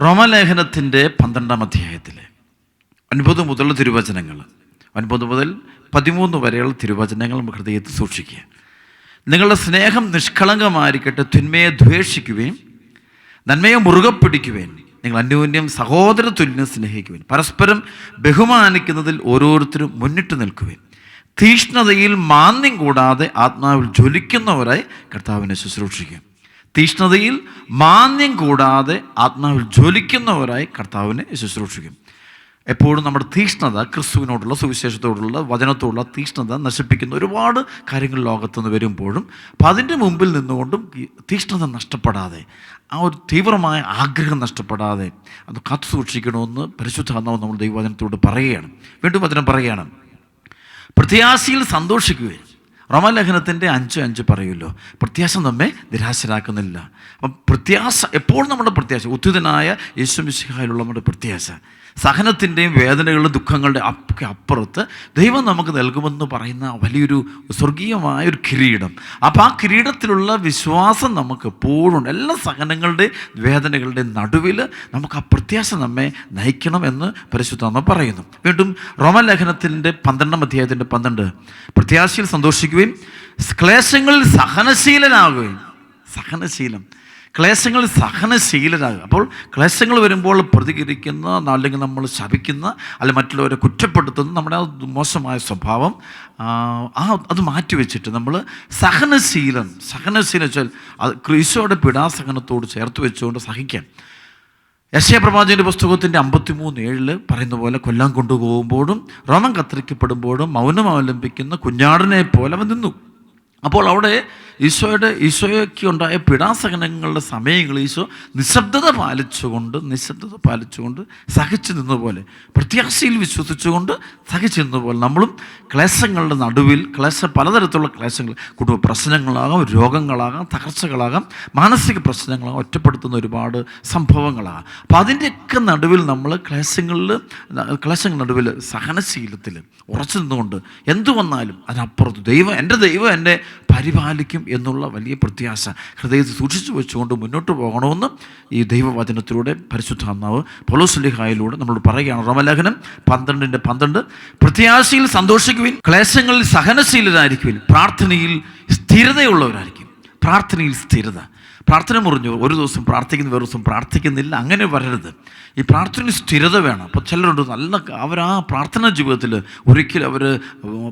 റോമലേഖനത്തിന്റെ പന്ത്രണ്ടാം അധ്യായത്തിലെ ഒൻപത് മുതലുള്ള തിരുവചനങ്ങൾ. ഒൻപത് മുതൽ പതിമൂന്ന് വരെയുള്ള തിരുവചനങ്ങൾ ഹൃദയത്തിൽ സൂക്ഷിക്കുക. നിങ്ങളുടെ സ്നേഹം നിഷ്കളങ്കമായിരിക്കട്ടെ തിന്മയെ ദ്വേഷിക്കുകയും നന്മയെ മുറുകെ പിടിക്കുകയും നിങ്ങൾ അന്യോന്യം സഹോദര തുല്യം സ്നേഹിക്കുവേൻ പരസ്പരം ബഹുമാനിക്കുന്നതിൽ ഓരോരുത്തരും മുന്നിട്ട് നിൽക്കുകയും തീഷ്ണതയിൽ മാന്യം കൂടാതെ ആത്മാവിൽ ജ്വലിക്കുന്നവരായി കർത്താവിനെ ശുശ്രൂഷിക്കും. തീഷ്ണതയിൽ മാന്യം കൂടാതെ ആത്മാവിൽ ജ്വലിക്കുന്നവരായി കർത്താവിനെ ശുശ്രൂഷിക്കും എപ്പോഴും നമ്മുടെ തീഷ്ണത ക്രിസ്തുവിനോടുള്ള സുവിശേഷത്തോടുള്ള വചനത്തോടുള്ള തീഷ്ണത നശിപ്പിക്കുന്ന ഒരുപാട് കാര്യങ്ങൾ ലോകത്തുനിന്ന് വരുമ്പോഴും അപ്പം അതിന്റെ മുമ്പിൽ നിന്നുകൊണ്ടും തീഷ്ണത നഷ്ടപ്പെടാതെ ആ ഒരു തീവ്രമായ ആഗ്രഹം നഷ്ടപ്പെടാതെ അത് കാത്തു സൂക്ഷിക്കണമെന്ന് പരിശുദ്ധാത്മാവ് നമ്മൾ ദൈവവചനത്തോട് പറയുകയാണ്. വീണ്ടും വചനം പറയുകയാണ്. പ്രത്യാശയിൽ സന്തോഷിക്കുകയും റോമലേഖനത്തിന്റെ അഞ്ച് അഞ്ച് പറയുമല്ലോ പ്രത്യാശ നമ്മെ നിരാശരാക്കുന്നില്ല. അപ്പം പ്രത്യാശ എപ്പോഴും നമ്മുടെ പ്രത്യാശ ഉദ്ധിതനായ യേശു മിശിഹായിലുള്ള നമ്മുടെ പ്രത്യാശ. സഹനത്തിന്റെയും വേദനകളുടെ ദുഃഖങ്ങളുടെ ഒക്കെ അപ്പുറത്ത് ദൈവം നമുക്ക് നൽകുമെന്ന് പറയുന്ന വലിയൊരു സ്വർഗീയമായ ഒരു കിരീടം. അപ്പോൾ ആ കിരീടത്തിലുള്ള വിശ്വാസം നമുക്ക് എപ്പോഴും എല്ലാ സഹനങ്ങളുടെ വേദനകളുടെ നടുവിൽ നമുക്ക് ആ പ്രത്യാശ നമ്മെ നയിക്കണം എന്ന് പരിശുദ്ധ പറയുന്നു. വീണ്ടും റോമലേഖനത്തിന്റെ പന്ത്രണ്ടാം അധ്യായത്തിന്റെ പന്ത്രണ്ട്. പ്രത്യാശയിൽ സന്തോഷിക്കുകയും ക്ലേശങ്ങളിൽ സഹനശീലനാകുകയും സഹനശീലം. ക്ലേശങ്ങളിൽ സഹനശീലരാകുക. അപ്പോൾ ക്ലേശങ്ങൾ വരുമ്പോൾ പ്രതികരിക്കുന്ന അല്ലെങ്കിൽ നമ്മൾ ശപിക്കുന്ന അല്ലെങ്കിൽ മറ്റുള്ളവരെ കുറ്റപ്പെടുത്തുന്ന നമ്മുടെ ആ മോശമായ സ്വഭാവം ആ, അത് മാറ്റിവെച്ചിട്ട് നമ്മൾ സഹനശീലൻ സഹനശീലം വെച്ചാൽ അത് ക്രീശോയുടെ പിടാസഹനത്തോട് ചേർത്ത് വെച്ചുകൊണ്ട് സഹിക്കാം. യശയ പ്രവാചകന്റെ പുസ്തകത്തിന്റെ അമ്പത്തിമൂന്ന് ഏഴിൽ പറയുന്ന പോലെ കൊല്ലം കൊണ്ടുപോകുമ്പോഴും റോമം കത്തിരിക്കപ്പെടുമ്പോഴും മൗനം അവലംബിക്കുന്ന കുഞ്ഞാടിനെ പോലെ അവൻ നിന്നു. അപ്പോൾ അവിടെ ഈശോയുടെ ഈശോയ്ക്ക് ഉണ്ടായ പിടാസഹനങ്ങളുടെ സമയങ്ങൾ ഈശോ നിശബ്ദത പാലിച്ചുകൊണ്ട് നിശബ്ദത പാലിച്ചുകൊണ്ട് സഹിച്ചു നിന്നതുപോലെ പോലെ പ്രത്യാശയിൽ വിശ്വസിച്ചുകൊണ്ട് സഹിച്ചു നിന്നപോലെ നമ്മളും ക്ലേശങ്ങളുടെ നടുവിൽ ക്ലേശ പലതരത്തിലുള്ള ക്ലേശങ്ങൾ കുടുംബ പ്രശ്നങ്ങളാകാം രോഗങ്ങളാകാം തകർച്ചകളാകാം മാനസിക പ്രശ്നങ്ങളാകാം ഒറ്റപ്പെടുത്തുന്ന ഒരുപാട് സംഭവങ്ങളാകാം. അപ്പോൾ അതിന്റെയൊക്കെ നടുവിൽ നമ്മൾ ക്ലേശങ്ങളിൽ ക്ലേശങ്ങളുടെ നടുവിൽ സഹനശീലത്തിൽ ഉറച്ചു നിന്നുകൊണ്ട് എന്തു വന്നാലും അതിനപ്പുറത്ത് ദൈവം എന്റെ ദൈവം എന്നെ പരിപാലിക്കും എന്നുള്ള വലിയ പ്രത്യാശ ഹൃദയത്തിൽ സൂക്ഷിച്ചു വെച്ചുകൊണ്ട് മുന്നോട്ട് പോകണമെന്ന് ഈ ദൈവവചനത്തിലൂടെ പരിശുദ്ധാത്മാവ് പൊലോസ്ലിഹായിലൂടെ നമ്മൾ പറയുകയാണ്. റോമലേഖനം പന്ത്രണ്ടിന്റെ പന്ത്രണ്ട്. പ്രത്യാശയിൽ സന്തോഷിക്കുവിൻ ക്ലേശങ്ങളിൽ സഹനശീലരായിരിക്കുവിൻ പ്രാർത്ഥനയിൽ സ്ഥിരതയുള്ളവരായിരിക്കും. പ്രാർത്ഥനയിൽ സ്ഥിരത. പ്രാർത്ഥന മുറിഞ്ഞു. ഒരു ദിവസം പ്രാർത്ഥിക്കുന്നു വേറെ ദിവസം പ്രാർത്ഥിക്കുന്നില്ല. അങ്ങനെ വരരുത്. ഈ പ്രാർത്ഥന സ്ഥിരത വേണം. അപ്പോൾ ചിലരുണ്ട് നല്ല അവർ ആ പ്രാർത്ഥനാ ജീവിതത്തിൽ ഒരിക്കലും അവർ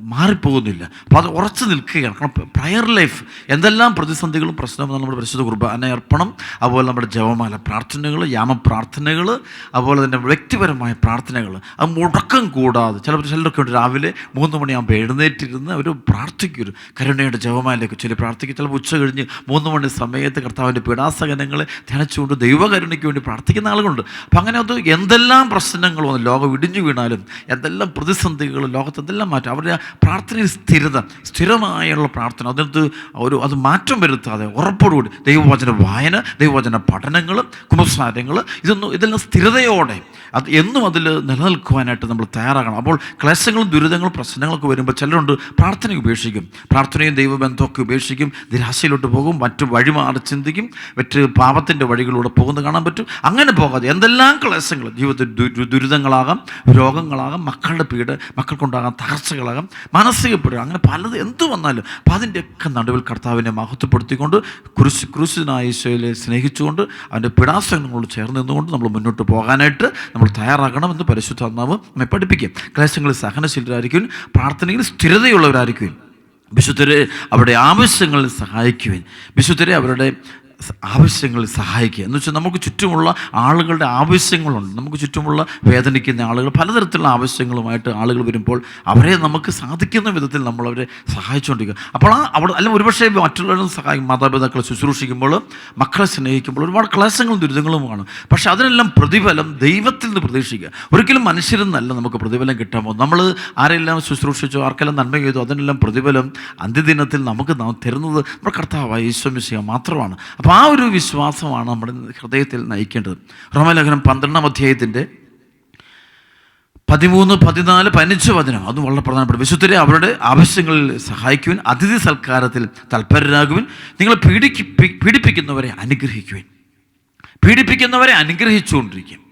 മാറിപ്പോകുന്നില്ല. അപ്പോൾ അത് ഉറച്ചു നിൽക്കുകയാണ്. കാരണം പ്രയർ ലൈഫ് എന്തെല്ലാം പ്രതിസന്ധികളും പ്രശ്നവും നമ്മുടെ പരിശുദ്ധ കുർബാന അർപ്പണം. അതുപോലെ നമ്മുടെ ജപമാല പ്രാർത്ഥനകൾ യാമപ്രാർത്ഥനകൾ അതുപോലെ തന്നെ വ്യക്തിപരമായ പ്രാർത്ഥനകൾ അത് മുടക്കം കൂടാതെ ചിലപ്പോൾ ചിലരൊക്കെ ഉണ്ട് രാവിലെ മൂന്ന് മണിയാകുമ്പോൾ എഴുന്നേറ്റിരുന്ന് അവർ പ്രാർത്ഥിക്കും. കരുണയുടെ ജപമാലയൊക്കെ ചൊല്ലി പ്രാർത്ഥിക്കും. ചിലപ്പോൾ ഉച്ച കഴിഞ്ഞ് മൂന്ന് മണി സമയത്ത് കർത്താവിന്റെ പീഡാസകനങ്ങളെ ധ്യാനിച്ചുകൊണ്ട് ദൈവകരുണയ്ക്ക് വേണ്ടി പ്രാർത്ഥിക്കുന്ന ആളുകളുണ്ട്. അപ്പം അങ്ങനെ അത് എന്തെല്ലാം പ്രശ്നങ്ങൾ വന്നു ലോകം ഇടിഞ്ഞു വീണാലും എന്തെല്ലാം പ്രതിസന്ധികൾ ലോകത്ത് എന്തെല്ലാം മാറ്റം അവരുടെ പ്രാർത്ഥനയിൽ സ്ഥിരത സ്ഥിരമായുള്ള പ്രാർത്ഥന അതിനകത്ത് ഒരു അത് മാറ്റം വരുത്താതെ ഉറപ്പോടുകൂടി ദൈവവചന വായന ദൈവവചന പഠനങ്ങൾ കുമ്പസാരങ്ങൾ ഇതൊന്നും ഇതെല്ലാം സ്ഥിരതയോടെ അത് എന്നും അതിൽ നിലനിൽക്കുവാനായിട്ട് നമ്മൾ തയ്യാറാകണം. അപ്പോൾ ക്ലേശങ്ങളും ദുരിതങ്ങളും പ്രശ്നങ്ങളൊക്കെ വരുമ്പോൾ ചിലരുണ്ട് പ്രാർത്ഥന ഉപേക്ഷിക്കും. പ്രാർത്ഥനയും ദൈവബന്ധമൊക്കെ ഉപേക്ഷിക്കും. നിരാശയിലോട്ട് പോകും. മറ്റു വഴിമാറി ചിന്തിക്കും. മറ്റ് പാപത്തിന്റെ വഴികളിലൂടെ പോകുന്നത് കാണാൻ പറ്റും. അങ്ങനെ പോകാതെ എന്തെല്ലാം ക്ലേശങ്ങൾ? ജീവിതത്തിൽ ദുരിതങ്ങളാകാം രോഗങ്ങളാകാം മക്കളുടെ പീഡ് മക്കൾക്കുണ്ടാകാം തകർച്ചകളാകാം മാനസിക പീഡ് അങ്ങനെ പലത് എന്ത് വന്നാലും അപ്പം അതിന്റെയൊക്കെ നടുവിൽ കർത്താവിനെ മഹത്വപ്പെടുത്തിക്കൊണ്ട് കുരിശ് കുരിശിനായ ഈശോയിലെ സ്നേഹിച്ചുകൊണ്ട് അവന്റെ പിടാസങ്ങളോട് ചേർന്ന് നിന്നുകൊണ്ട് നമ്മൾ മുന്നോട്ട് പോകാനായിട്ട് നമ്മൾ തയ്യാറാകണമെന്ന് പരിശുദ്ധാത്മാവ് നമ്മെ പഠിപ്പിക്കും. ക്ലേശങ്ങളിൽ സഹനശീലരായിരിക്കും പ്രാർത്ഥനയിൽ സ്ഥിരതയുള്ളവരായിരിക്കും വിശുദ്ധരെ അവരുടെ ആവശ്യങ്ങളിൽ സഹായിക്കുവാൻ. വിശുദ്ധരെ അവരുടെ ആവശ്യങ്ങളിൽ സഹായിക്കുക. എന്ന് വെച്ചാൽ നമുക്ക് ചുറ്റുമുള്ള ആളുകളുടെ ആവശ്യങ്ങളുണ്ട്. നമുക്ക് ചുറ്റുമുള്ള വേദനിക്കുന്ന ആളുകൾ പലതരത്തിലുള്ള ആവശ്യങ്ങളുമായിട്ട് ആളുകൾ വരുമ്പോൾ അവരെ നമുക്ക് സാധിക്കുന്ന വിധത്തിൽ നമ്മൾ അവരെ സഹായിച്ചുകൊണ്ടിരിക്കുക. അപ്പോൾ ആ അവിടെ അല്ല ഒരുപക്ഷെ മറ്റുള്ളവരും സഹായിക്കും. മാതാപിതാക്കളെ ശുശ്രൂഷിക്കുമ്പോൾ മക്കളെ സ്നേഹിക്കുമ്പോൾ ഒരുപാട് ക്ലേശങ്ങളും ദുരിതങ്ങളും കാണും പക്ഷേ അതിനെല്ലാം പ്രതിഫലം ദൈവത്തിൽ നിന്ന് പ്രതീക്ഷിക്കുക. ഒരിക്കലും മനുഷ്യരിൽ നിന്നല്ല നമുക്ക് പ്രതിഫലം കിട്ടാൻ പോകും നമ്മൾ ആരെല്ലാം ശുശ്രൂഷിച്ചോ ആർക്കെല്ലാം നന്മ ചെയ്തോ അതിനെല്ലാം പ്രതിഫലം അന്ത്യദിനത്തിൽ നമുക്ക് തരുന്നത് നമ്മുടെ കർത്താവായ ഈശ്വമിശിക മാത്രമാണ്. അപ്പോൾ ആ ഒരു വിശ്വാസമാണ് നമ്മുടെ ഹൃദയത്തിൽ നയിക്കേണ്ടത്. റോമലേഖനം പന്ത്രണ്ടാം അധ്യായത്തിന്റെ പതിമൂന്ന് പതിനാല് പതിനഞ്ച് വചനം. അതും വളരെ പ്രധാനപ്പെട്ട. വിശുദ്ധരെ അവരുടെ ആവശ്യങ്ങളിൽ സഹായിക്കുവാൻ അതിഥി സൽക്കാരത്തിൽ തൽപരരാകുവാൻ നിങ്ങളെ പീഡിക്ക് പീഡിപ്പിക്കുന്നവരെ അനുഗ്രഹിക്കുവാൻ. പീഡിപ്പിക്കുന്നവരെ അനുഗ്രഹിച്ചുകൊണ്ടിരിക്കും.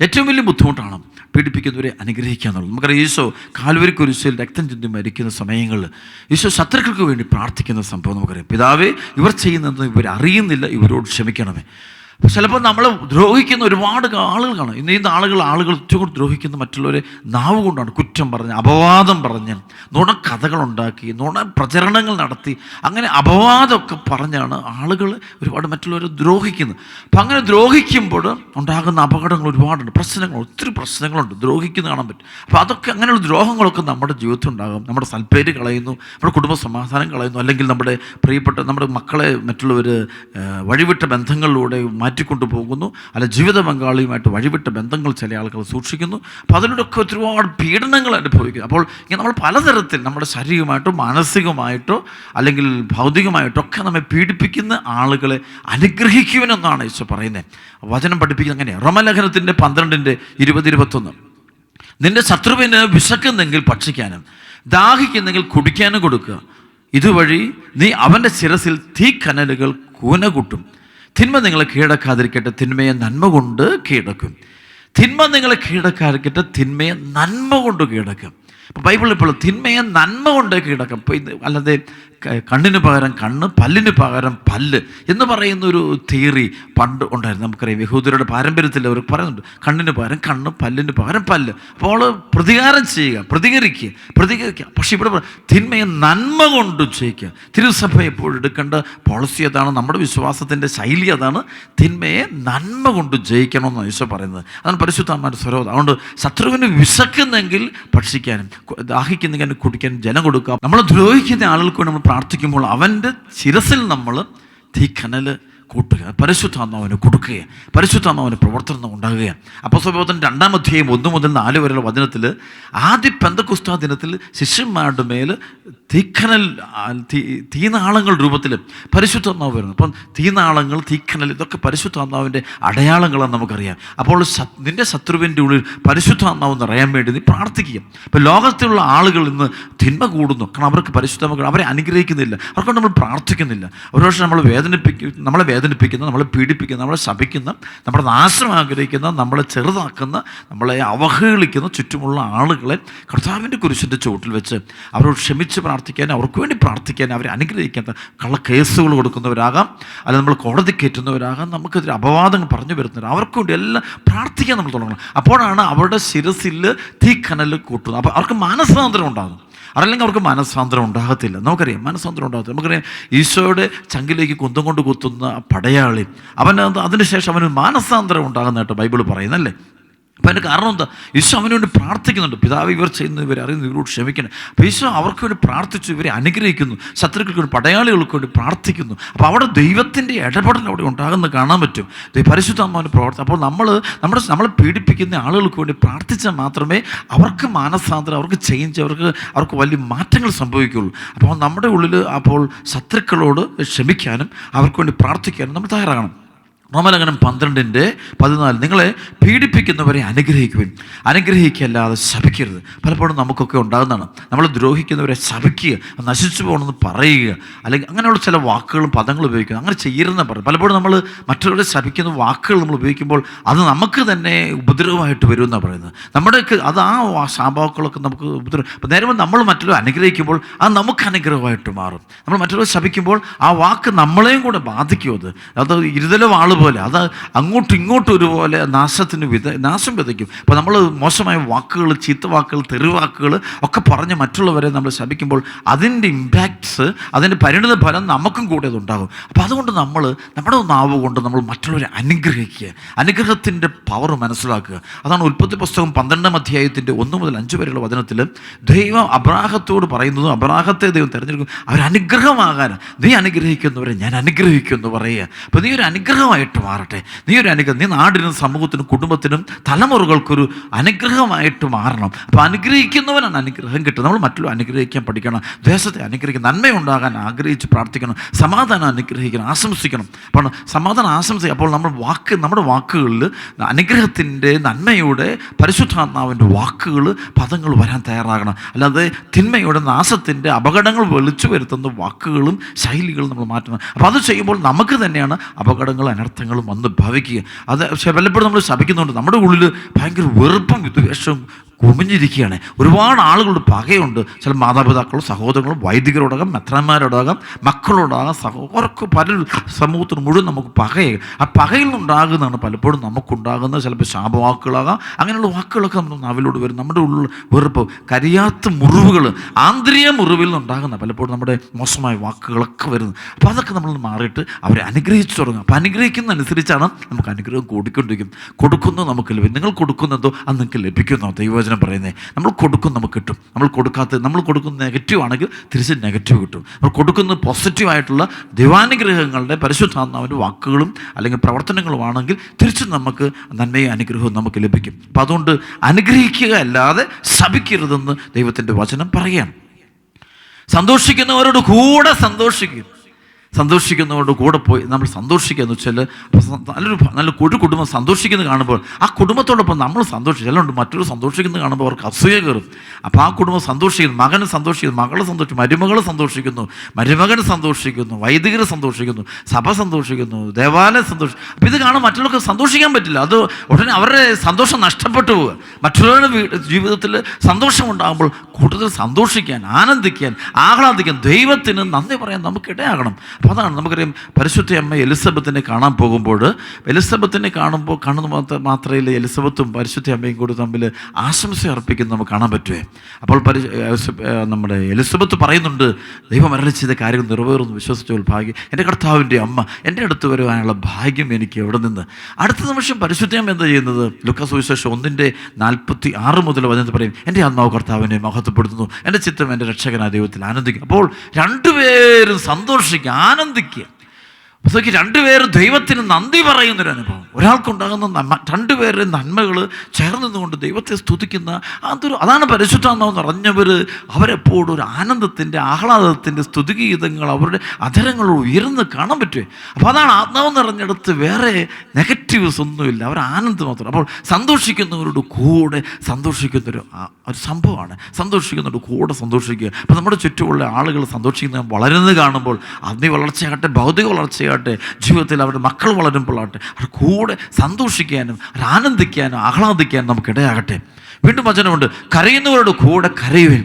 ഏറ്റവും വലിയ ബുദ്ധിമുട്ടാണ് പീഡിപ്പിക്കുന്നവരെ അനുഗ്രഹിക്കുക എന്നുള്ളത്. നമുക്കറിയാം ഈശോ കാൽവരി കുരിശിൽ രക്തം ചിന്തി മരിക്കുന്ന സമയങ്ങളിൽ ഈശോ ശത്രുക്കൾക്ക് വേണ്ടി പ്രാർത്ഥിക്കുന്ന സംഭവം നമുക്കറിയാം. പിതാവേ ഇവർ ചെയ്യുന്നതെന്ന് ഇവർ അറിയുന്നില്ല ഇവരോട് ക്ഷമിക്കണമേ. അപ്പോൾ ചിലപ്പോൾ നമ്മൾ ദ്രോഹിക്കുന്ന ഒരുപാട് ആളുകൾ കാണും. ഇന്ന് ഈ ആളുകൾ ആളുകൾ ഏറ്റവും ദ്രോഹിക്കുന്ന മറ്റുള്ളവരെ നാവ് കൊണ്ടാണ് കുറ്റം പറഞ്ഞ് അപവാദം പറഞ്ഞ് നുണ കഥകളുണ്ടാക്കി നുണ പ്രചരണങ്ങൾ നടത്തി അങ്ങനെ അപവാദമൊക്കെ പറഞ്ഞാണ് ആളുകൾ ഒരുപാട് മറ്റുള്ളവരെ ദ്രോഹിക്കുന്നത്. അപ്പം അങ്ങനെ ദ്രോഹിക്കുമ്പോൾ ഉണ്ടാകുന്ന അപകടങ്ങൾ ഒരുപാടുണ്ട്. പ്രശ്നങ്ങൾ ഒത്തിരി പ്രശ്നങ്ങളുണ്ട്. ദ്രോഹിക്കുന്ന കാണാൻ പറ്റും. അപ്പോൾ അതൊക്കെ അങ്ങനെയുള്ള ദ്രോഹങ്ങളൊക്കെ നമ്മുടെ ജീവിതത്തിൽ ഉണ്ടാകും. നമ്മുടെ സൽപ്പേര് കളയുന്നു നമ്മുടെ കുടുംബ സമാധാനം കളയുന്നു അല്ലെങ്കിൽ നമ്മുടെ പ്രിയപ്പെട്ട നമ്മുടെ മക്കളെ മറ്റുള്ളവർ വഴിവിട്ട ബന്ധങ്ങളിലൂടെ മാറ്റിക്കൊണ്ടു പോകുന്നു അല്ല ജീവിത പങ്കാളിയുമായിട്ട് വഴിവിട്ട ബന്ധങ്ങൾ ചില ആളുകൾ സൂക്ഷിക്കുന്നു. അപ്പോൾ അതിലൂടെയൊക്കെ ഒരുപാട് പീഡനങ്ങൾ അനുഭവിക്കുന്നു. അപ്പോൾ ഇങ്ങനെ നമ്മൾ പലതരത്തിൽ നമ്മുടെ ശാരീരികമായിട്ടോ മാനസികമായിട്ടോ അല്ലെങ്കിൽ ഭൗതികമായിട്ടോ ഒക്കെ നമ്മെ പീഡിപ്പിക്കുന്ന ആളുകളെ അനുഗ്രഹിക്കുവനെന്നാണ് ഈശോ പറയുന്നത്. വചനം പഠിപ്പിക്കുന്നത് അങ്ങനെയാണ് റമലേഖനത്തിന്റെ പന്ത്രണ്ടിന്റെ ഇരുപത് ഇരുപത്തൊന്ന്. നിന്റെ ശത്രുവിന് വിശക്കുന്നെങ്കിൽ ഭക്ഷിക്കാനും ദാഹിക്കുന്നെങ്കിൽ കുടിക്കാനും കൊടുക്കുക. ഇതുവഴി നീ അവന്റെ ശിരസിൽ തീ കനലുകൾ കൂനകൂട്ടും. തിന്മ നിങ്ങളെ കീഴടക്കാതിരിക്കട്ടെ തിന്മയെ നന്മ കൊണ്ട് കീഴടക്കും. തിന്മ നിങ്ങളെ കീഴടക്കാതിരിക്കട്ടെ തിന്മയെ നന്മ കൊണ്ട് കീഴടക്കും. അപ്പോൾ ബൈബിളിൽ ഇപ്പോൾ തിന്മയെ നന്മ കൊണ്ട് കീഴടക്കും. ഇപ്പോൾ ഇത് അല്ലാതെ കണ്ണിന് പകരം കണ്ണ് പല്ലിന് പകരം പല്ല് എന്ന് പറയുന്ന ഒരു തിയറി പണ്ട് ഉണ്ടായിരുന്നു. നമുക്കറിയാം യഹൂദരുടെ പാരമ്പര്യത്തിൽ അവർ പറയുന്നുണ്ട് കണ്ണിന് പകരം കണ്ണ് പല്ലിന് പകരം പല്ല്. അപ്പോൾ പ്രതികാരം ചെയ്യുക പ്രതികരിക്കുക പ്രതികരിക്കുക. പക്ഷേ ഇവിടെ തിന്മയെ നന്മ കൊണ്ട് ജയിക്കുക തിരുസഭ എപ്പോഴും എടുക്കേണ്ട പോളിസി അതാണ് നമ്മുടെ വിശ്വാസത്തിന്റെ ശൈലി അതാണ് തിന്മയെ നന്മ കൊണ്ട് ജയിക്കണമെന്ന് ഈശോ പറയുന്നത്. അതാണ് പരിശുദ്ധമാരുടെ സ്വരോ അതുകൊണ്ട് ശത്രുവിന് വിശക്കുന്നെങ്കിൽ ഭക്ഷിക്കാനും ദാഹിക്കുന്നെങ്കിൽ കുടിക്കാനും ജലം കൊടുക്കുക. നമ്മൾ ദ്രോഹിക്കുന്ന ആളുകൾക്ക് നമ്മൾ പ്രാർത്ഥിക്കുമ്പോൾ അവന്റെ ശിരസിൽ നമ്മൾ തീക്കനൽ കൂട്ടുക പരിശുദ്ധാത്മാവിന് കൊടുക്കുക പരിശുദ്ധാത്മാവിന് പ്രവർത്തനം ഉണ്ടാകുകയാണ്. അപ്പോൾ സ്വഭാവത്തിന്റെ രണ്ടാം അധ്യായം ഒന്ന് മുതൽ നാല് വരെയുള്ള വചനത്തിൽ ആദ്യ പെന്തക്കുസ്താ ദിനത്തിൽ ശിഷ്യന്മാരുടെ മേൽ തീക്കനൽ തീനാളങ്ങൾ രൂപത്തിൽ പരിശുദ്ധാത്മാവ് വരുന്നു. അപ്പം തീനാളങ്ങൾ തീക്കനൽ ഇതൊക്കെ പരിശുദ്ധാത്മാവിന്റെ അടയാളങ്ങളാണ് നമുക്കറിയാം. അപ്പോൾ നിന്റെ ശത്രുവിന്റെ ഉള്ളിൽ പരിശുദ്ധാത്മാവ് അറിയാൻ വേണ്ടി നീ പ്രാർത്ഥിക്കുക. ഇപ്പം ലോകത്തിലുള്ള ആളുകൾ ഇന്ന് തിന്മ കൂടുന്നു. കാരണം അവർക്ക് പരിശുദ്ധാത്മാവ് അവരെ അനുഗ്രഹിക്കുന്നില്ല. അവർക്കൊണ്ട് നമ്മൾ പ്രാർത്ഥിക്കുന്നില്ല. ഒരു പക്ഷേ നമ്മൾ വേദനിപ്പിക്കും നമ്മളെ വേദനിപ്പിക്കുന്ന നമ്മളെ പീഡിപ്പിക്കുന്ന നമ്മളെ ശപിക്കുന്ന നമ്മുടെ നാശം ആഗ്രഹിക്കുന്ന നമ്മളെ ചെറുതാക്കുന്ന നമ്മളെ അവഹേളിക്കുന്ന ചുറ്റുമുള്ള ആളുകളെ കർത്താവിന്റെ കുരിശിന്റെ ചുവട്ടിൽ വെച്ച് അവരോട് ക്ഷമിച്ച് പ്രാർത്ഥിക്കാൻ അവർക്ക് വേണ്ടി പ്രാർത്ഥിക്കാൻ അവരെ അനുഗ്രഹിക്കാൻ കള്ള കേസുകൾ കൊടുക്കുന്നവരാകാം അല്ല നമ്മൾ കോടതി കയറ്റുന്നവരാകാം നമുക്കെതിരെ അപവാദങ്ങൾ പറഞ്ഞു വരുന്നവർ അവർക്ക് വേണ്ടി എല്ലാം പ്രാർത്ഥിക്കാൻ നമ്മൾ തുടങ്ങണം. അപ്പോഴാണ് അവരുടെ ശിരസിൽ തീ കനൽ കൂട്ടുന്നത്. അപ്പോൾ അവർക്ക് മാനസാന്തരം ഉണ്ടാകും അതല്ലെങ്കിൽ അവർക്ക് മനസ്സാന്തരം ഉണ്ടാകത്തില്ല. നമുക്കറിയാം മനസ്സാന്തരം ഉണ്ടാകത്തില്ല. നമുക്കറിയാം ഈശോയുടെ ചങ്കിലേക്ക് കുന്തം കൊണ്ട് കുത്തുന്ന പടയാളി അവൻ അതിനുശേഷം അവന് മാനസാന്തരം ഉണ്ടാകുന്നതായിട്ട് ബൈബിൾ പറയുന്നല്ലേ അപ്പം അതിന്റെ കാരണം എന്താ? ഈശോ അവന് വേണ്ടി പ്രാർത്ഥിക്കുന്നുണ്ട്. പിതാവ് ഇവർ ചെയ്യുന്നത് ഇവർ അറിയുന്നു ഇവരോട് ക്ഷമിക്കണം. അപ്പോൾ ഈശോ അവർക്ക് വേണ്ടി പ്രാർത്ഥിച്ചു ഇവരെ അനുഗ്രഹിക്കുന്നു. ശത്രുക്കൾക്ക് വേണ്ടി പടയാളികൾക്ക് വേണ്ടി പ്രാർത്ഥിക്കുന്നു. അപ്പോൾ അവിടെ ദൈവത്തിന്റെ ഇടപെടൽ അവിടെ ഉണ്ടാകുന്ന കാണാൻ പറ്റും. പരിശുദ്ധാത്മാവിന് പ്രവർത്തനം. അപ്പോൾ നമ്മൾ നമ്മുടെ നമ്മളെ പീഡിപ്പിക്കുന്ന ആളുകൾക്ക് വേണ്ടി പ്രാർത്ഥിച്ചാൽ മാത്രമേ അവർക്ക് മാനസാന്തരം അവർക്ക് ചേഞ്ച് അവർക്ക് അവർക്ക് വലിയ മാറ്റങ്ങൾ സംഭവിക്കുകയുള്ളൂ. അപ്പോൾ നമ്മുടെ ഉള്ളിൽ അപ്പോൾ ശത്രുക്കളോട് ക്ഷമിക്കാനും അവർക്ക് വേണ്ടി പ്രാർത്ഥിക്കാനും നമ്മൾ തയ്യാറാകണം. റോമലംഘനം പന്ത്രണ്ടിന്റെ പതിനാല്. നിങ്ങളെ പീഡിപ്പിക്കുന്നവരെ അനുഗ്രഹിക്കുവിൻ. അനുഗ്രഹിക്കല്ലാതെ ശപിക്കരുത്. പലപ്പോഴും നമുക്കൊക്കെ ഉണ്ടാകുന്നതാണ്. നമ്മൾ ദ്രോഹിക്കുന്നവരെ ശപിക്കുക നശിച്ചു പോകണമെന്ന് പറയുക അല്ലെങ്കിൽ അങ്ങനെയുള്ള ചില വാക്കുകളും പദങ്ങളും ഉപയോഗിക്കുക അങ്ങനെ ചെയ്യരുതെന്ന് പറയും. പലപ്പോഴും നമ്മൾ മറ്റുള്ളവരെ ശപിക്കുന്ന വാക്കുകൾ നമ്മൾ ഉപയോഗിക്കുമ്പോൾ അത് നമുക്ക് തന്നെ ഉപദ്രവമായിട്ട് വരുമെന്നാണ് പറയുന്നത്. നമ്മുടെ അത് ആ വാ- നമുക്ക് ഉപദ്രവം. നേരെ നമ്മൾ മറ്റുള്ളവരെ അനുഗ്രഹിക്കുമ്പോൾ അത് നമുക്ക് അനുഗ്രഹമായിട്ട് മാറും. നമ്മൾ മറ്റുള്ളവരെ ശപിക്കുമ്പോൾ ആ വാക്ക് നമ്മളെയും കൂടെ ബാധിക്കും അത്. അത് ഇരുതല വാൾ പോലെ അത് അങ്ങോട്ടും ഇങ്ങോട്ടും ഒരുപോലെ നാശത്തിന് വിത നാശം വിതയ്ക്കും. അപ്പോൾ നമ്മൾ മോശമായ വാക്കുകൾ ചീത്ത വാക്കുകൾ തെറിവാക്കുകൾ ഒക്കെ പറഞ്ഞ് മറ്റുള്ളവരെ നമ്മൾ ശപിക്കുമ്പോൾ അതിന്റെ ഇമ്പാക്ട്സ് അതിന്റെ പരിണിത ഫലം നമുക്കും കൂടെ അതുണ്ടാകും. അപ്പോൾ അതുകൊണ്ട് നമ്മൾ നമ്മുടെ നാവ് കൊണ്ട് നമ്മൾ മറ്റുള്ളവരെ അനുഗ്രഹിക്കുക. അനുഗ്രഹത്തിന്റെ പവർ മനസ്സിലാക്കുക. അതാണ് ഉൽപ്പത്തി പുസ്തകം പന്ത്രണ്ടാം അധ്യായത്തിന്റെ ഒന്ന് മുതൽ അഞ്ച് വരെയുള്ള വചനത്തിൽ ദൈവം അബ്രാഹത്തോട് പറയുന്നതും അബ്രാഹത്തെ ദൈവം തിരഞ്ഞെടുക്കും. അവരനുഗ്രഹമാകാൻ നീ അനുഗ്രഹിക്കുന്നവരെ ഞാൻ അനുഗ്രഹിക്കുമെന്ന് പറയുക. അപ്പോൾ നീ ഒരു അനുഗ്രഹമായിട്ട് മാറട്ടെ. നീ ഒരു അനുഗ്രഹം നീ നാടിനും സമൂഹത്തിനും കുടുംബ കുടുംബത്തിനും തലമുറകൾക്കൊരു അനുഗ്രഹമായിട്ട് മാറണം. അപ്പോൾ അനുഗ്രഹിക്കുന്നവനാണ് അനുഗ്രഹം കിട്ടുന്നത് നമ്മൾ മറ്റുള്ള അനുഗ്രഹിക്കാൻ പഠിക്കണം. ദേശത്തെ അനുഗ്രഹിക്കണം. നന്മയുണ്ടാകാൻ ആഗ്രഹിച്ച് പ്രാർത്ഥിക്കണം. സമാധാനം അനുഗ്രഹിക്കണം. ആശംസിക്കണം. അപ്പോൾ സമാധാനം ആശംസിക്കുക. അപ്പോൾ നമ്മൾ വാക്ക് നമ്മുടെ വാക്കുകളിൽ അനുഗ്രഹത്തിന്റെ നന്മയുടെ പരിശുദ്ധാത്മാവിന്റെ വാക്കുകൾ പദങ്ങൾ വരാൻ തയ്യാറാകണം. അല്ലാതെ തിന്മയുടെ നാശത്തിന്റെ അപകടങ്ങൾ വെളിച്ചു വരുത്തുന്ന വാക്കുകളും ശൈലികളും നമ്മൾ മാറ്റണം. അപ്പോൾ അത് ചെയ്യുമ്പോൾ നമുക്ക് തന്നെയാണ് അപകടങ്ങളും അനർത്ഥങ്ങളും വന്ന് ഭവിക്കുക. അത് പക്ഷേ വല്ലപ്പോഴും നമ്മൾ ശപിക്കുന്നുണ്ട്. നമ്മുടെ ഉള്ളിൽ ഭയങ്കര വെറുപ്പും വിദ്വേഷവും കുമിഞ്ഞിരിക്കുകയാണ്. ഒരുപാട് ആളുകളുടെ പകയുണ്ട്. ചില മാതാപിതാക്കളും സഹോദരങ്ങളും വൈദികരോടകം മെത്രന്മാരോടകം മക്കളോടകം സഹോദരക്ക് പല സമൂഹത്തിന് മുഴുവൻ നമുക്ക് പകയെ ആ പകയിൽ നിന്നുണ്ടാകുന്നതാണ് പലപ്പോഴും നമുക്കുണ്ടാകുന്ന ചിലപ്പോൾ ശാപവാക്കുകളാകാം. അങ്ങനെയുള്ള വാക്കുകളൊക്കെ നമ്മൾ നാവിലോട് വരും. നമ്മുടെ ഉള്ളിൽ വെറുപ്പ് കരിയാത്ത മുറിവുകൾ ആന്തരിക മുറിവിൽ നിന്നുണ്ടാകുന്ന പലപ്പോഴും നമ്മുടെ മോശമായ വാക്കുകളൊക്കെ വരുന്നത്. അപ്പോൾ അതൊക്കെ നമ്മൾ മാറിയിട്ട് അവരെ അനുഗ്രഹിച്ചു തുടങ്ങും അപ്പോൾ അനുഗ്രഹിക്കുന്നതനുസരിച്ചാണ് നമുക്ക് അനുഗ്രഹം കൂടിക്കൊണ്ടിരിക്കും കൊടുക്കുന്നത് നമുക്ക് ലഭിക്കും നിങ്ങൾ കൊടുക്കുന്നതോ അത് നിങ്ങൾക്ക് ലഭിക്കുന്നോ ദൈവവചനം പറയുന്നത് നമ്മൾ കൊടുക്കും നമുക്ക് കിട്ടും. നമ്മൾ കൊടുക്കാത്ത നമ്മൾ കൊടുക്കുന്ന നെഗറ്റീവ് ആണെങ്കിൽ തിരിച്ച് നെഗറ്റീവ് കിട്ടും. നമ്മൾ കൊടുക്കുന്നത് പോസിറ്റീവായിട്ടുള്ള ദൈവാനുഗ്രഹങ്ങളുടെ പരിശുദ്ധാത്മാവിന്റെ വാക്കുകളും അല്ലെങ്കിൽ പ്രവർത്തനങ്ങളും ആണെങ്കിൽ തിരിച്ചും നമുക്ക് നന്മയും അനുഗ്രഹവും നമുക്ക് ലഭിക്കും. അപ്പം അതുകൊണ്ട് അനുഗ്രഹിക്കുക അല്ലാതെ ശപിക്കരുതെന്ന് ദൈവത്തിന്റെ വചനം പറയുകയാണ് സന്തോഷിക്കുന്നവരോട് കൂടെ സന്തോഷിക്കും. സന്തോഷിക്കുന്നവരുടെ കൂടെ പോയി. നമ്മൾ സന്തോഷിക്കുക എന്ന് വെച്ചാൽ നല്ലൊരു നല്ല ഒരു കുടുംബം സന്തോഷിക്കുന്നത് കാണുമ്പോൾ ആ കുടുംബത്തോടൊപ്പം നമ്മൾ സന്തോഷിക്കും. അല്ലാണ്ട് മറ്റൊരു സന്തോഷിക്കുന്നത് കാണുമ്പോൾ അവർക്ക് അസൂയ കയറും. അപ്പോൾ ആ കുടുംബം സന്തോഷിക്കുന്നു. മകന് സന്തോഷിക്കുന്നു. മകളെ സന്തോഷിക്കുന്നു മരുമകൾ സന്തോഷിക്കുന്നു. മരുമകൻ സന്തോഷിക്കുന്നു. വൈദികർ സന്തോഷിക്കുന്നു. സഭ സന്തോഷിക്കുന്നു. ദേവാലയം സന്തോഷിക്കും അപ്പോൾ ഇത് കാണാൻ മറ്റുള്ളവർക്ക് സന്തോഷിക്കാൻ പറ്റില്ല. അത് ഉടനെ അവരുടെ സന്തോഷം നഷ്ടപ്പെട്ടു പോവുക. മറ്റുള്ളവരുടെ ജീവിതത്തിൽ സന്തോഷം ഉണ്ടാകുമ്പോൾ കൂടുതൽ സന്തോഷിക്കാൻ ആനന്ദിക്കാൻ ആഹ്ലാദിക്കാൻ ദൈവത്തിന് നന്ദി പറയാൻ നമുക്ക് ഇടയാകണം അപ്പോൾ അതാണ് നമുക്കറിയാം പരിശുദ്ധ അമ്മ എലിസബത്തിനെ കാണാൻ പോകുമ്പോൾ എലിസബത്തിനെ കാണുമ്പോൾ കാണുന്ന മാത്ര എലിസബത്തും പരിശുദ്ധ അമ്മയും കൂടി തമ്മിൽ ആശംസ അർപ്പിക്കുന്നത് നമുക്ക് കാണാൻ പറ്റുമേ അപ്പോൾ പരി നമ്മുടെ എലിസബത്ത് പറയുന്നുണ്ട് ദൈവം മരണിച്ചത് കാര്യങ്ങൾ നിറവേറുന്നു വിശ്വസിച്ച ഭാഗ്യം. എന്റെ കർത്താവിന്റെ അമ്മ എന്റെ അടുത്ത് വരുവാനുള്ള ഭാഗ്യം എനിക്ക് എവിടെ നിന്ന്? അടുത്ത നിമിഷം പരിശുദ്ധ അമ്മ എന്താ ചെയ്യുന്നത്? ലുക്കാസ് സുവിശേഷം ഒന്നിന്റെ നാൽപ്പത്തി ആറ് മുതൽ വചനത്തിൽ പറയും എന്റെ ആത്മാവ് കർത്താവിനെ മഹത്വപ്പെടുത്തുന്നു. എന്റെ ചിത്രം എന്റെ രക്ഷകനാ ദൈവത്തിൽ ആനന്ദിക്കും. അപ്പോൾ രണ്ടുപേരും സന്തോഷിക്കുക ആനന്ദിക്കുക അതൊക്കെ രണ്ടുപേരും ദൈവത്തിന് നന്ദി പറയുന്നൊരു അനുഭവം. ഒരാൾക്കുണ്ടാകുന്ന നന്മ രണ്ടുപേരുടെ നന്മകൾ ചേർന്ന് നിന്നുകൊണ്ട് ദൈവത്തെ സ്തുതിക്കുന്ന അതൊരു അതാണ് പരിശുദ്ധാത്മാവ് നിറഞ്ഞവർ അവരെപ്പോഴും ഒരു ആനന്ദത്തിന്റെ ആഹ്ലാദത്തിന്റെ സ്തുതിഗീതങ്ങൾ അവരുടെ അധരങ്ങൾ ഉയർന്ന് കാണാൻ പറ്റുമേ അപ്പോൾ അതാണ് ആത്മാവ് നിറഞ്ഞെടുത്ത് വേറെ നെഗറ്റീവ്സ് ഒന്നുമില്ല. അവർ ആനന്ദം മാത്രം. അപ്പോൾ സന്തോഷിക്കുന്നവരോട് കൂടെ സന്തോഷിക്കുന്നൊരു ഒരു സംഭവമാണ്. സന്തോഷിക്കുന്നവരോട് കൂടെ സന്തോഷിക്കുക. അപ്പോൾ നമ്മുടെ ചുറ്റുമുള്ള ആളുകൾ സന്തോഷിക്കുന്ന വളരുന്നത് കാണുമ്പോൾ അഗ്നി വളർച്ചയാകട്ടെ ഭൗതിക വളർച്ചയാകട്ടെ ജീവിതത്തിൽ അവരുടെ മക്കൾ വളരുമ്പോഴാട്ടെ അവർ കൂടെ സന്തോഷിക്കാനും ആനന്ദിക്കാനും ആഹ്ലാദിക്കാനും നമുക്ക് ഇടയാകട്ടെ വീണ്ടും വചനമുണ്ട് കരയുന്നവരുടെ കൂടെ കരയുവിൻ.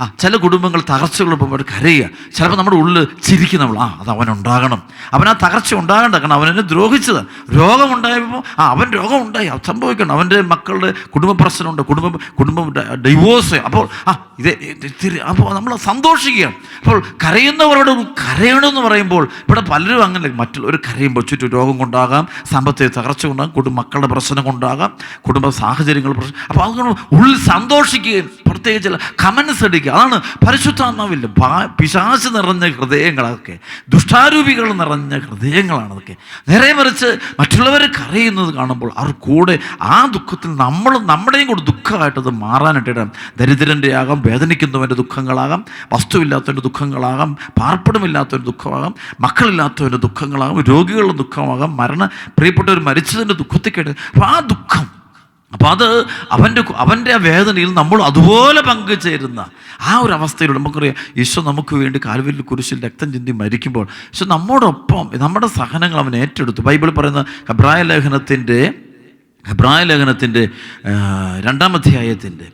ആ ചില കുടുംബങ്ങൾ തകർച്ചകൾ പോകുമ്പോൾ കരയുക. ചിലപ്പോൾ നമ്മുടെ ഉള്ളിൽ ചിരിക്കും നമ്മൾ. ആ അത് അവനുണ്ടാകണം അവൻ ആ തകർച്ച ഉണ്ടാകണ്ട. കാരണം അവനെന്നെ ദ്രോഹിച്ചത്. രോഗമുണ്ടായപ്പോൾ ആ അവൻ രോഗം ഉണ്ടായി അത് സംഭവിക്കണം. അവന്റെ മക്കളുടെ കുടുംബ പ്രശ്നമുണ്ട്. കുടുംബം കുടുംബം ഡൈവോഴ്സ് അപ്പോൾ ആ ഇത് അപ്പോൾ നമ്മൾ സന്തോഷിക്കുകയാണ് അപ്പോൾ കരയുന്നവരോട് കരയണമെന്ന് പറയുമ്പോൾ ഇവിടെ പലരും അങ്ങനെ മറ്റുള്ളവർ കരയുമ്പോൾ ചുറ്റും രോഗം കൊണ്ടാകാം സാമ്പത്തിക തകർച്ച കൊണ്ടാകാം കുടുംബ മക്കളുടെ പ്രശ്നം കൊണ്ടാകാം കുടുംബ സാഹചര്യങ്ങൾ പ്രശ്നം. അപ്പോൾ അതുകൊണ്ട് ഉള്ളിൽ സന്തോഷിക്കുകയും പ്രത്യേകിച്ച് കമൻസ് അടിക്കുക അതാണ് പരിശുദ്ധാത്മാവില്ല പിശാച് നിറഞ്ഞ ഹൃദയങ്ങളൊക്കെ ദുഷ്ടാരൂപികൾ നിറഞ്ഞ ഹൃദയങ്ങളാണ് അതൊക്കെ നേരെ മറിച്ച് മറ്റുള്ളവർ കരയുന്നത് കാണുമ്പോൾ അവർ കൂടെ ആ ദുഃഖത്തിൽ നമ്മൾ നമ്മുടെയും കൂടെ ദുഃഖമായിട്ടത് മാറാനിട്ടിടാം ദരിദ്രന്റെ ആകാം വേദനിക്കുന്നവന്റെ ദുഃഖങ്ങളാകാം വസ്തുവില്ലാത്തവന്റെ ദുഃഖങ്ങളാകാം പാർപ്പിടമില്ലാത്തവന്റെ ദുഃഖമാകാം മക്കളില്ലാത്തവന്റെ ദുഃഖങ്ങളാകാം രോഗികളുടെ ദുഃഖമാകാം മരണ പ്രിയപ്പെട്ടവർ മരിച്ചതിന്റെ ദുഃഖത്തിൽ കേട്ട് അപ്പോൾ ആ ദുഃഖം അപ്പോൾ അത് അവന്റെ അവന്റെ ആ വേദനയിൽ നമ്മൾ അതുപോലെ പങ്കുചേരുന്ന ആ ഒരു അവസ്ഥയിലൂടെ നമുക്കറിയാം ഈശോ നമുക്ക് വേണ്ടി കാൽവരിൽ കുരിശിൽ രക്തം ചിന്തി മരിക്കുമ്പോൾ പക്ഷെ നമ്മോടൊപ്പം നമ്മുടെ സഹനങ്ങൾ അവൻ ഏറ്റെടുത്തു. ബൈബിൾ പറയുന്ന ഹബ്രായ ലേഖനത്തിന്റെ ഹബ്രായ ലേഖനത്തിന്റെ രണ്ടാമധ്യായത്തിന്റെ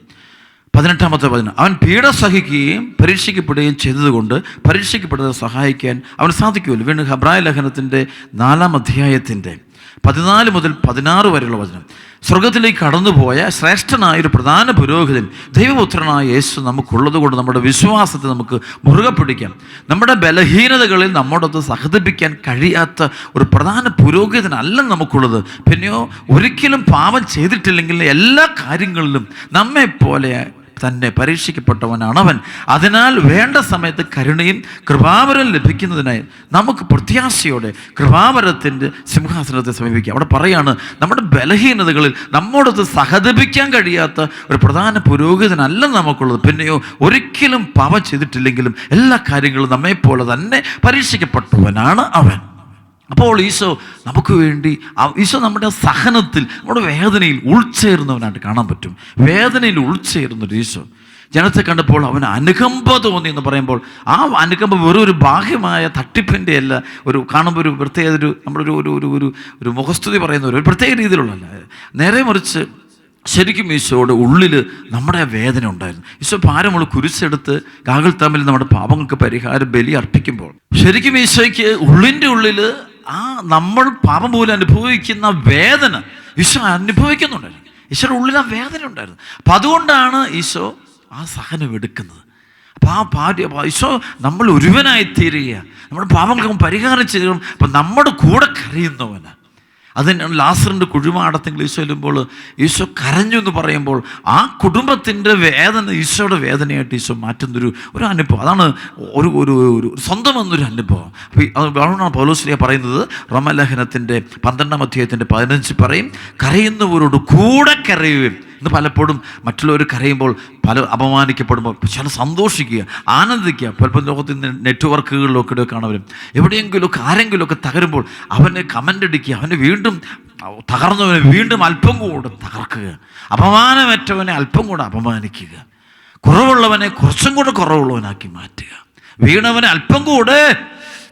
പതിനെട്ടാമത്തെ പതിന അവൻ പീഡ സഹിക്കുകയും പരീക്ഷിക്കപ്പെടുകയും ചെയ്തതുകൊണ്ട് പരീക്ഷിക്കപ്പെടുന്നത് സഹായിക്കാൻ അവന് സാധിക്കുമല്ലോ. വീണ്ടും ഹബ്രായ ലേഖനത്തിന്റെ നാലാം അധ്യായത്തിന്റെ പതിനാല് മുതൽ പതിനാറ് വരെയുള്ള വചനം. സ്വർഗത്തിലേക്ക് കടന്നുപോയ ശ്രേഷ്ഠനായ ഒരു പ്രധാന പുരോഹിതൻ ദൈവപുത്രനായ യേശു നമുക്കുള്ളത് കൊണ്ട് നമ്മുടെ വിശ്വാസത്തെ നമുക്ക് മുറുകെ പിടിക്കാം. നമ്മുടെ ബലഹീനതകളിൽ നമ്മോടൊത്ത് സഹതിപ്പിക്കാൻ കഴിയാത്ത ഒരു പ്രധാന പുരോഹിതനല്ല നമുക്കുള്ളത്. പിന്നെയോ ഒരിക്കലും പാപം ചെയ്തിട്ടില്ലെങ്കിൽ എല്ലാ കാര്യങ്ങളിലും നമ്മെപ്പോലെ തന്നെ പരീക്ഷിക്കപ്പെട്ടവനാണ് അവൻ. അതിനാൽ വേണ്ട സമയത്ത് കരുണയും കൃപാവരം ലഭിക്കുന്നതിനായി നമുക്ക് പ്രത്യാശയോടെ കൃപാവരത്തിന്റെ സിംഹാസനത്തെ സമീപിക്കാം. അവിടെ പറയാണ് നമ്മുടെ ബലഹീനതകളിൽ നമ്മോടൊത്ത് സഹതപിക്കാൻ കഴിയാത്ത ഒരു പ്രധാന പുരോഹിതനല്ല നമുക്കുള്ളത്. പിന്നെയോ ഒരിക്കലും പവ ചെയ്തിട്ടില്ലെങ്കിലും എല്ലാ കാര്യങ്ങളും നമ്മെപ്പോലെ തന്നെ പരീക്ഷിക്കപ്പെട്ടവനാണ് അവൻ. അപ്പോൾ ഈശോ നമുക്ക് വേണ്ടി ഈശോ നമ്മുടെ സഹനത്തിൽ നമ്മുടെ വേദനയിൽ ഉൾച്ചേരുന്നവനായിട്ട് കാണാൻ പറ്റും. വേദനയിൽ ഉൾച്ചേരുന്നൊരു ഈശോ. ജനത്തെ കണ്ടപ്പോൾ അവന് അനുകമ്പ തോന്നി എന്ന് പറയുമ്പോൾ ആ അനുകമ്പ വെറും ഒരു ബാഹ്യമായ തട്ടിപ്പിന്റെ അല്ല ഒരു കാണുമ്പോൾ ഒരു പ്രത്യേക ഒരു നമ്മളൊരു ഒരു ഒരു ഒരു ഒരു മുഖസ്തുതി പറയുന്ന ഒരു പ്രത്യേക രീതിയിലുള്ളതല്ല. നേരെ മറിച്ച് ശരിക്കും ഈശോയുടെ ഉള്ളിൽ നമ്മുടെ വേദന ഉണ്ടായിരുന്നു. ഈശോ ഭാരമുള്ള കുരിശെടുത്ത് കാകൾ തമ്മിൽ നമ്മുടെ പാപങ്ങൾക്ക് പരിഹാരം ബലി അർപ്പിക്കുമ്പോൾ ശരിക്കും ഈശോയ്ക്ക് ഉള്ളിന്റെ ഉള്ളിൽ ആ നമ്മൾ പാപം പോലും അനുഭവിക്കുന്ന വേദന ഈശോ അനുഭവിക്കുന്നുണ്ടായിരുന്നു ഈശോയുടെ ഉള്ളിൽ ആ വേദന ഉണ്ടായിരുന്നു. അപ്പം അതുകൊണ്ടാണ് ഈശോ ആ സഹനം എടുക്കുന്നത്. അപ്പം ആ ഭാര്യ ഈശോ നമ്മൾ ഒരുവനായി തീരുക നമ്മുടെ പാപങ്ങൾക്ക് പരിഹാരം ചെയ്യണം അപ്പം നമ്മുടെ കൂടെ കരയുന്നവന് തന്നെയാണ് ലാസറിന്റെ കുഴിമാടത്തെങ്കിൽ ഈശോ ചെല്ലുമ്പോൾ ഈശോ കരഞ്ഞു എന്ന് പറയുമ്പോൾ ആ കുടുംബത്തിന്റെ വേദന ഈശോയുടെ വേദനയായിട്ട് ഈശോ മാറ്റുന്നൊരു ഒരു അനുഭവം. അതാണ് ഒരു ഒരു ഒരു സ്വന്തം എന്നൊരു അനുഭവം. അപ്പോൾ അത് പൗലോസ്ലിയ പറയുന്നത്. റമലഹനത്തിന്റെ പന്ത്രണ്ടാം അധ്യായത്തിന്റെ പതിനഞ്ച് പറയും കരയുന്നവരോട് കൂടെ കരയുകയും ഇന്ന് പലപ്പോഴും മറ്റുള്ളവർ കരയുമ്പോൾ പല അപമാനിക്കപ്പെടുമ്പോൾ ചില സന്തോഷിക്കുക ആനന്ദിക്കുക. പലപ്പോൾ ലോകത്തിൽ നെറ്റ്വർക്കുകളിലൊക്കെ കാണവരും എവിടെയെങ്കിലുമൊക്കെ ആരെങ്കിലുമൊക്കെ തകരുമ്പോൾ അവനെ കമന്റ് അടിക്കുക അവനെ വീണ്ടും തകർന്നവനെ വീണ്ടും അല്പം കൂടെ തകർക്കുക. അപമാനമേറ്റവനെ അല്പം കൂടെ അപമാനിക്കുക. കുറവുള്ളവനെ കുറച്ചും കൂടെ കുറവുള്ളവനാക്കി മാറ്റുക. വീണവനെ അല്പം കൂടെ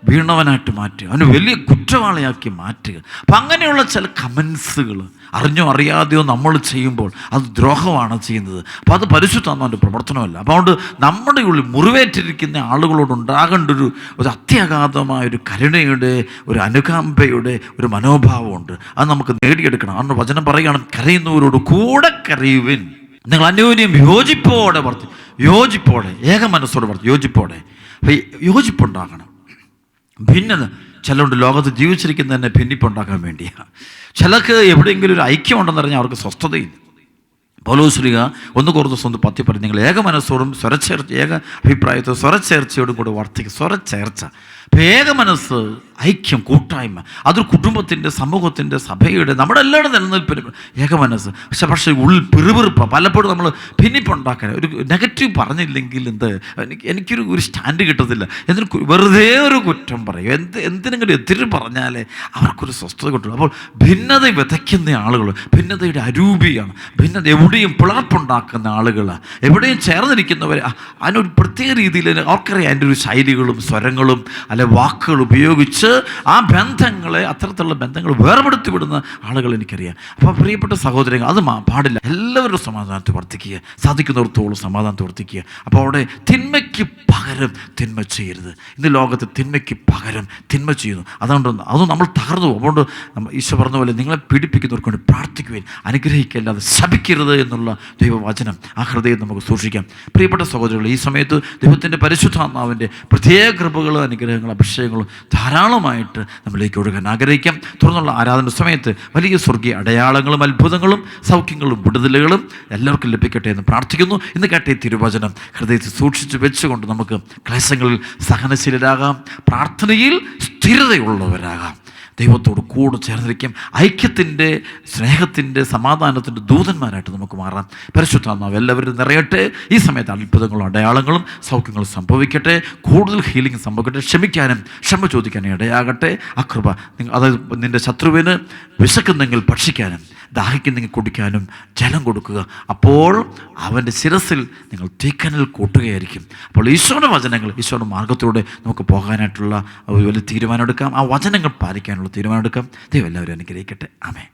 വീണവനായിട്ട് മാറ്റുക. അവന് വലിയ കുറ്റവാളിയാക്കി മാറ്റുക. അപ്പം അങ്ങനെയുള്ള ചില കമൻസുകൾ അറിഞ്ഞോ അറിയാതെയോ നമ്മൾ ചെയ്യുമ്പോൾ അത് ദ്രോഹമാണ് ചെയ്യുന്നത്. അപ്പോൾ അത് പരിശുദ്ധമാന്റെ പ്രവർത്തനമല്ല. അപ്പോൾ അതുകൊണ്ട് നമ്മുടെ ഉള്ളിൽ മുറിവേറ്റിരിക്കുന്ന ആളുകളോട് ഉണ്ടാകേണ്ട ഒരു ഒരു അത്യാഘാതമായ ഒരു കരുണയുടെ ഒരു അനുകമ്പയുടെ ഒരു മനോഭാവമുണ്ട്. അത് നമുക്ക് നേടിയെടുക്കണം. അതുകൊണ്ട് വചനം പറയുകയാണ് കരയുന്നവരോട് കൂടെ കരയുവിൻ. നിങ്ങൾ അന്യോന്യം യോജിപ്പോടെ വർത്തി യോജിപ്പോടെ ഏക മനസ്സോടെ വർത്തി യോജിപ്പോടെ. യോജിപ്പുണ്ടാകണം. ഭിന്നത ചിലരുണ്ട് ലോകത്ത് ജീവിച്ചിരിക്കുന്ന തന്നെ ഭിന്നിപ്പുണ്ടാക്കാൻ വേണ്ടിയാണ് ചിലർക്ക് എവിടെയെങ്കിലും ഒരു ഐക്യം ഉണ്ടെന്ന് പറഞ്ഞാൽ അവർക്ക് സ്വസ്ഥതയില്ല. പൗലോസ്ലിക ഒന്ന് കുറച്ച് സ്വന്തം പത്തി പറഞ്ഞു നിങ്ങൾ ഏക മനസ്സോടും സ്വരച്ചേർച്ച ഏക അഭിപ്രായത്തോടും സ്വരച്ചേർച്ചയോടും കൂടെ വർദ്ധിക്കും സ്വരച്ചേർച്ച. ഏക മനസ്സ് ഐക്യം കൂട്ടായ്മ. അതൊരു കുടുംബത്തിന്റെ സമൂഹത്തിന്റെ സഭയുടെ നമ്മുടെ എല്ലാവരുടെ നിലനിൽപ്പിന് ഏക മനസ്സ് പക്ഷെ പക്ഷേ ഉള്ളിൽ പിറുപിറുപ്പ. പലപ്പോഴും നമ്മൾ ഭിന്നിപ്പുണ്ടാക്കാൻ ഒരു നെഗറ്റീവ് പറഞ്ഞില്ലെങ്കിൽ എന്ത്? എനിക്ക് എനിക്കൊരു ഒരു സ്റ്റാൻഡ് കിട്ടത്തില്ല. എന്തിനു വെറുതെ ഒരു കുറ്റം പറയും. എന്ത് എന്തിനെങ്കിലും എതിര് പറഞ്ഞാലേ അവർക്കൊരു സ്വസ്ഥത കിട്ടുള്ളൂ അപ്പോൾ ഭിന്നത വിതയ്ക്കുന്ന ആളുകൾ ഭിന്നതയുടെ അരൂപിയാണ്. ഭിന്നത എവിടെയും പിളർപ്പുണ്ടാക്കുന്ന ആളുകൾ എവിടെയും ചേർന്നിരിക്കുന്നവർ അതിനൊരു പ്രത്യേക രീതിയിൽ അവർക്കറിയാം അതിന്റെ ഒരു ശൈലികളും സ്വരങ്ങളും അല്ലെ വാക്കുകൾ ഉപയോഗിച്ച് ആ ബന്ധങ്ങളെ അത്തരത്തിലുള്ള ബന്ധങ്ങൾ വേർപെടുത്തി വിടുന്ന ആളുകൾ എനിക്കറിയാം. അപ്പോൾ പ്രിയപ്പെട്ട സഹോദരങ്ങൾ അത് പാടില്ല. എല്ലാവരും സമാധാനത്തെ വർദ്ധിക്കുക സാധിക്കുന്നിടത്തോളം സമാധാനത്തെ വർദ്ധിക്കുക അപ്പോൾ അവിടെ തിന്മയ്ക്ക് പകരം തിന്മ ചെയ്യരുത്. ഇന്ന് ലോകത്ത് തിന്മയ്ക്ക് പകരം തിന്മ ചെയ്യുന്നു. അതുകൊണ്ട് അത് നമ്മൾ തകർന്നു. അതുകൊണ്ട് ഈശോ പറഞ്ഞ പോലെ നിങ്ങളെ പീഡിപ്പിക്കുന്നവർക്ക് വേണ്ടി പ്രാർത്ഥിക്കുവാൻ. അനുഗ്രഹിക്കല്ലാതെ ശപിക്കരുത് എന്നുള്ള ദൈവവചനം ആ ഹൃദയം നമുക്ക് സൂക്ഷിക്കാം. പ്രിയപ്പെട്ട സഹോദരങ്ങൾ ഈ സമയത്ത് ദൈവത്തിന്റെ പരിശുദ്ധാത്മാവിന്റെ പ്രത്യേക കൃപകളും അനുഗ്രഹങ്ങളും അഭിഷേകങ്ങളും ധാരാളമായിട്ട് നമ്മളിലേക്ക് ഒഴുകാൻ ആഗ്രഹിക്കാം. തുടർന്നുള്ള ആരാധന സമയത്ത് വലിയ സ്വർഗീയ അടയാളങ്ങളും അത്ഭുതങ്ങളും സൗഖ്യങ്ങളും വിടുതലുകളും എല്ലാവർക്കും ലഭിക്കട്ടെ എന്ന് പ്രാർത്ഥിക്കുന്നു. ഇന്ന് കേട്ട ഈ തിരുവചനം ഹൃദയത്തിൽ സൂക്ഷിച്ചു വെച്ചുകൊണ്ട് നമുക്ക് ക്ലേശങ്ങളിൽ സഹനശീലരാകാം. പ്രാർത്ഥനയിൽ സ്ഥിരതയുള്ളവരാകാം. ദൈവത്തോട് കൂടെ ചേർന്നിരിക്കും. ഐക്യത്തിന്റെ സ്നേഹത്തിന്റെ സമാധാനത്തിന്റെ ദൂതന്മാരായിട്ട് നമുക്ക് മാറാം. പരിശുദ്ധാത്മാവ് എല്ലാവരും നിറയട്ടെ. ഈ സമയത്ത് അത്ഭുതങ്ങളും അടയാളങ്ങളും സൗഖ്യങ്ങളും സംഭവിക്കട്ടെ. കൂടുതൽ ഹീലിംഗ് സംഭവിക്കട്ടെ. ക്ഷമിക്കാനും ക്ഷമ ചോദിക്കാനും ഇടയാകട്ടെ. ആ കൃപ നിങ്ങ- അതായത് നിന്റെ ശത്രുവിന് വിശക്കുന്നെങ്കിൽ ഭക്ഷിക്കാനും ദാഹിക്കുന്നെങ്കിൽ കുടിക്കാനും ജലം കൊടുക്കുക. അപ്പോൾ അവന്റെ ശിരസിൽ നിങ്ങൾ തീക്കനൽ കൂട്ടുകയായിരിക്കും. അപ്പോൾ ഈശോയുടെ വചനങ്ങൾ ഈശോയുടെ മാർഗത്തിലൂടെ നമുക്ക് പോകാനായിട്ടുള്ള വലിയ തീരുമാനം എടുക്കാം ആ വചനങ്ങൾ പാലിക്കാനുള്ള തീരുമാനം എടുക്കാം ദൈവം എല്ലാവരും അനുഗ്രഹിക്കട്ടെ. ആമേ